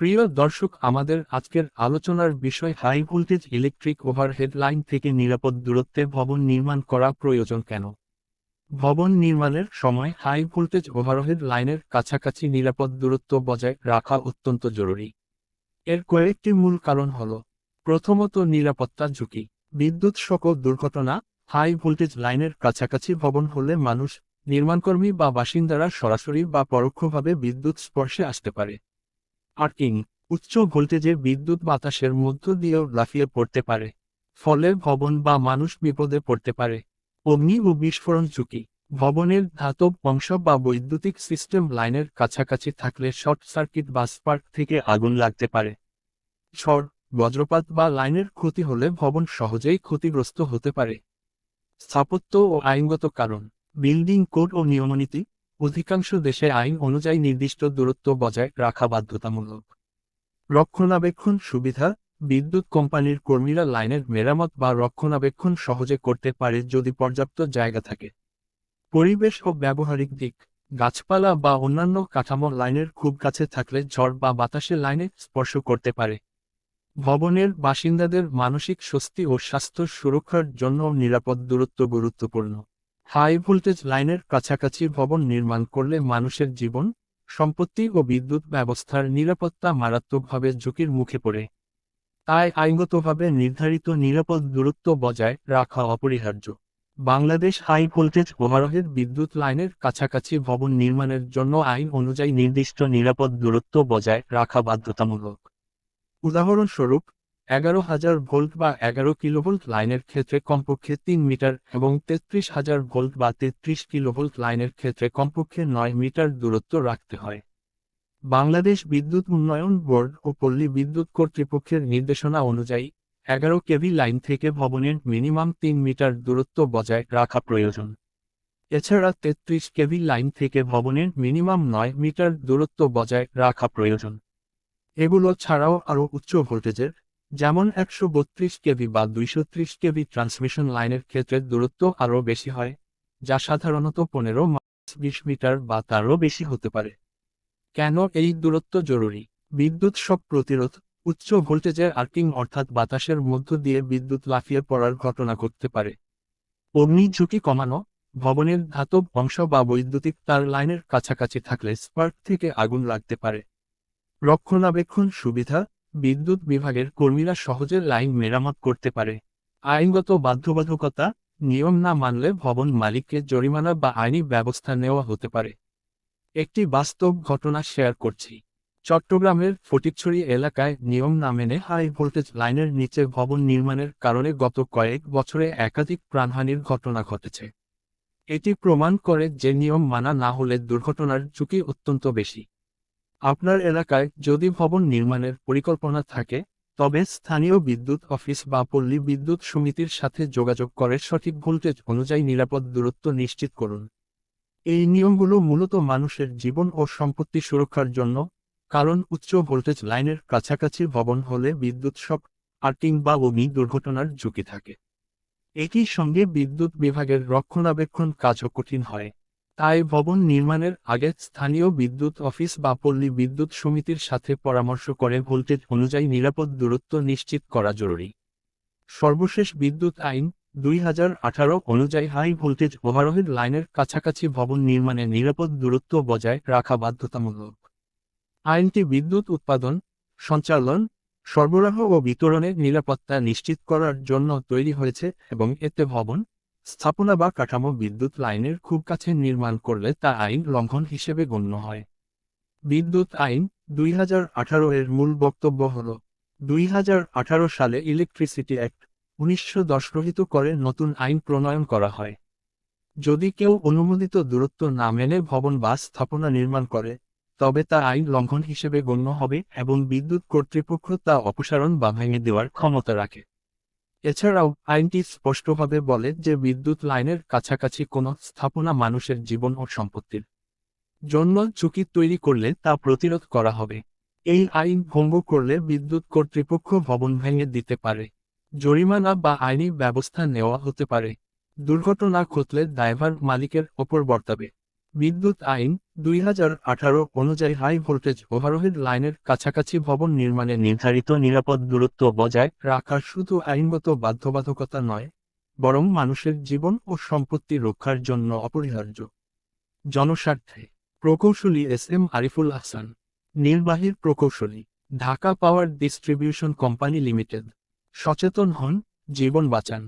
প্রিয় দর্শক, আমাদের আজকের আলোচনার বিষয় high voltage electric overhead line থেকে নিরাপদ দূরত্বে ভবন নির্মাণ করা প্রয়োজন কেন? ভবন নির্মাণের সময় হাই ভোল্টেজ ওভারহেড লাইনের কাছাকাছি নিরাপদ দূরত্ব বজায় রাখা অত্যন্ত জরুরি। এর কয়েকটি মূল কারণ হল, প্রথমত নিরাপত্তা ঝুঁকি। বিদ্যুৎ সকল দুর্ঘটনা হাই ভোল্টেজ লাইনের কাছাকাছি ভবন হলে মানুষ, নির্মাণকর্মী বা বাসিন্দারা সরাসরি বা পরোক্ষভাবে বিদ্যুৎ স্পর্শে আসতে পারে। আর্কিং উচ্চ ভোল্টেজে বিদ্যুৎ বাতাসের মধ্য দিয়েও লাফিয়ে পড়তে পারে। ফলে ভবন বা মানুষ বিপদে পড়তে পারে। অগ্নি ও বিস্ফোরণ ঝুঁকি, ভবনের ধাতব অংশ বা বৈদ্যুতিক সিস্টেম লাইনের কাছাকাছি থাকলে শর্ট সার্কিট বা স্পার্ক থেকে আগুন লাগতে পারে। ঝড় বজ্রপাত বা লাইনের ক্ষতি হলে ভবন সহজেই ক্ষতিগ্রস্ত হতে পারে। স্থাপত্য ও আইনগত কারণ, বিল্ডিং কোড ও নিয়মনীতি অধিকাংশ দেশে আইন অনুযায়ী নির্দিষ্ট দূরত্ব বজায় রাখা বাধ্যতামূলক। রক্ষণাবেক্ষণ সুবিধা, বিদ্যুৎ কোম্পানির কর্মীরা লাইনের মেরামত বা রক্ষণাবেক্ষণ সহজে করতে পারে যদি পর্যাপ্ত জায়গা থাকে। পরিবেশ ও ব্যবহারিক দিক, গাছপালা বা অন্যান্য কাঠামো লাইনের খুব কাছে থাকলে ঝড় বা বাতাসে লাইনে স্পর্শ করতে পারে। ভবনের বাসিন্দাদের মানসিক স্বস্তি ও স্বাস্থ্য সুরক্ষার জন্য নিরাপদ দূরত্ব গুরুত্বপূর্ণ। হাই ভোল্টেজ লাইনের কাছাকাছি ভবন নির্মাণ করলে মানুষের জীবন, সম্পত্তি ও বিদ্যুৎ ব্যবস্থার নিরাপত্তা মারাত্মকভাবে ঝুঁকির মুখে পড়ে। তাই আইনগতভাবে নির্ধারিত নিরাপদ দূরত্ব বজায় রাখা অপরিহার্য। বাংলাদেশ হাই ভোল্টেজ ওভারহেড বিদ্যুৎ লাইনের কাছাকাছি ভবন নির্মাণের জন্য আইন অনুযায়ী নির্দিষ্ট নিরাপদ দূরত্ব বজায় রাখা বাধ্যতামূলক। উদাহরণস্বরূপ এগারো হাজার ভোল্ট বা এগারো কিলোভোল্ট লাইনের ক্ষেত্রে কমপক্ষে তিন মিটার এবং তেত্রিশ হাজার ভোল্ট বা তেত্রিশ কিলোভোল্ট লাইনের ক্ষেত্রে কমপক্ষে নয় মিটার দূরত্ব রাখতে হয়। বাংলাদেশ বিদ্যুৎ উন্নয়ন বোর্ড ও পল্লী বিদ্যুৎ কর্তৃপক্ষের নির্দেশনা অনুযায়ী এগারো কেভি লাইন থেকে ভবনের মিনিমাম তিন মিটার দূরত্ব বজায় রাখা প্রয়োজন। এছাড়া তেত্রিশ কেভি লাইন থেকে ভবনের মিনিমাম নয় মিটার দূরত্ব বজায় রাখা প্রয়োজন। এগুলো ছাড়াও আরও উচ্চ ভোল্টেজের যেমন একশো বত্রিশ কেভি বা দুইশো ত্রিশ কেভি ট্রান্সমিশন লাইনের ক্ষেত্রে দূরত্ব আরও বেশি হয়, যা সাধারণত পনেরো মাইল বিশ মিটার বা তারও বেশি হতে পারে। কেন এই দূরত্ব জরুরি? বিদ্যুৎ সব প্রতিরোধ, উচ্চ ভোল্টেজের আর্কিং অর্থাৎ বাতাসের মধ্য দিয়ে বিদ্যুৎ লাফিয়ে পড়ার ঘটনা ঘটতে পারে। অগ্নি ঝুঁকি কমানো, ভবনের ধাতব অংশ বা বৈদ্যুতিক তার লাইনের কাছাকাছি থাকলে স্পার্ক থেকে আগুন লাগতে পারে। রক্ষণাবেক্ষণ সুবিধা বিদ্যুৎ বিভাগের কর্মীরা সহজে লাইন মেরামত করতে পারে। আইনগত বাধ্যবাধকতা, নিয়ম না মানলে ভবন মালিককে জরিমানা বা আইনি ব্যবস্থা নেওয়া হতে পারে। একটি বাস্তব ঘটনা শেয়ার করছি। চট্টগ্রামের ফটিকছড়ি এলাকায় নিয়ম না মেনে হাই ভোল্টেজ লাইনের নিচে ভবন নির্মাণের কারণে গত কয়েক বছরে একাধিক প্রাণহানির ঘটনা ঘটেছে। এটি প্রমাণ করে যে নিয়ম মানা না হলে দুর্ঘটনার ঝুঁকি অত্যন্ত বেশি। আপনার এলাকায় যদি ভবন নির্মাণের পরিকল্পনা থাকে, তবে স্থানীয় বিদ্যুৎ অফিস বা পল্লী বিদ্যুৎ সমিতির সাথে যোগাযোগ করে সঠিক ভোল্টেজ অনুযায়ী নিরাপদ দূরত্ব নিশ্চিত করুন। এই নিয়মগুলো মূলত মানুষের জীবন ও সম্পত্তি সুরক্ষার জন্য, কারণ উচ্চ ভোল্টেজ লাইনের কাছাকাছি ভবন হলে বিদ্যুৎ শক আর্টিং বা অগ্নি দুর্ঘটনার ঝুঁকি থাকে। এটির সঙ্গে বিদ্যুৎ বিভাগের রক্ষণাবেক্ষণ কাজও কঠিন হয়। তাই ভবন নির্মাণের আগে স্থানীয় বিদ্যুৎ অফিস বা পল্লী বিদ্যুৎ সমিতির সাথে পরামর্শ করে ভোল্টেজ অনুযায়ী নিরাপদ দূরত্ব নিশ্চিত করা জরুরি। সর্বশেষ বিদ্যুৎ আইন দুই হাজার আঠারো অনুযায়ী হাই ভোল্টেজ ওভারহেড লাইনের কাছাকাছি ভবন নির্মাণে নিরাপদ দূরত্ব বজায় রাখা বাধ্যতামূলক। আইনটি বিদ্যুৎ উৎপাদন, সঞ্চালন, সরবরাহ ও বিতরণের নিরাপত্তা নিশ্চিত করার জন্য তৈরি হয়েছে এবং এতে ভবন স্থাপনা বা কাঠামো বিদ্যুৎ লাইনের খুব কাছে নির্মাণ করলে তা আইন লঙ্ঘন হিসেবে গণ্য হয়। বিদ্যুৎ আইন দুই হাজার আঠারো এর মূল বক্তব্য হল, দুই হাজার আঠারো সালে ইলেকট্রিসিটি অ্যাক্ট উনিশশো দশ রহিত করে নতুন আইন প্রণয়ন করা হয়। যদি কেউ অনুমোদিত দূরত্ব না মেনে ভবন বা স্থাপনা নির্মাণ করে, তবে তা আইন লঙ্ঘন হিসেবে গণ্য হবে এবং বিদ্যুৎ কর্তৃপক্ষ তা অপসারণ বা ভেঙে দেওয়ার ক্ষমতা রাখে। এছাড়াও, আইনটি স্পষ্টভাবে বলে যে বিদ্যুৎ লাইনের কাছাকাছি কোনো স্থাপনা মানুষের জীবন ও সম্পত্তির জন্য ঝুঁকি তৈরি করলে তা প্রতিরোধ করা হবে। এই আইন ভঙ্গ করলে বিদ্যুৎ কর্তৃপক্ষ ভবন ভেঙে দিতে পারে, জরিমানা বা আইনি ব্যবস্থা নেওয়া হতে পারে। দুর্ঘটনা ঘটলে ড্রাইভার মালিকের ওপর বর্তাবে। বিদ্যুৎ আইন দুই হাজার আঠারো অনুযায়ী হাই ভোল্টেজ ওভারহেড লাইনের কাছাকাছি ভবন নির্মাণে নির্ধারিত নিরাপদ দূরত্ব বজায় রাখা শুধু আইনগত বাধ্যবাধকতা নয়, বরং মানুষের জীবন ও সম্পত্তি রক্ষার জন্য অপরিহার্য। জনস্বার্থে, প্রকৌশলী এস এম আরিফুল আহসান নির্বাহীর প্রকৌশলী, Dhaka power distribution company limited, সচেতন হন, জীবন বাঁচান।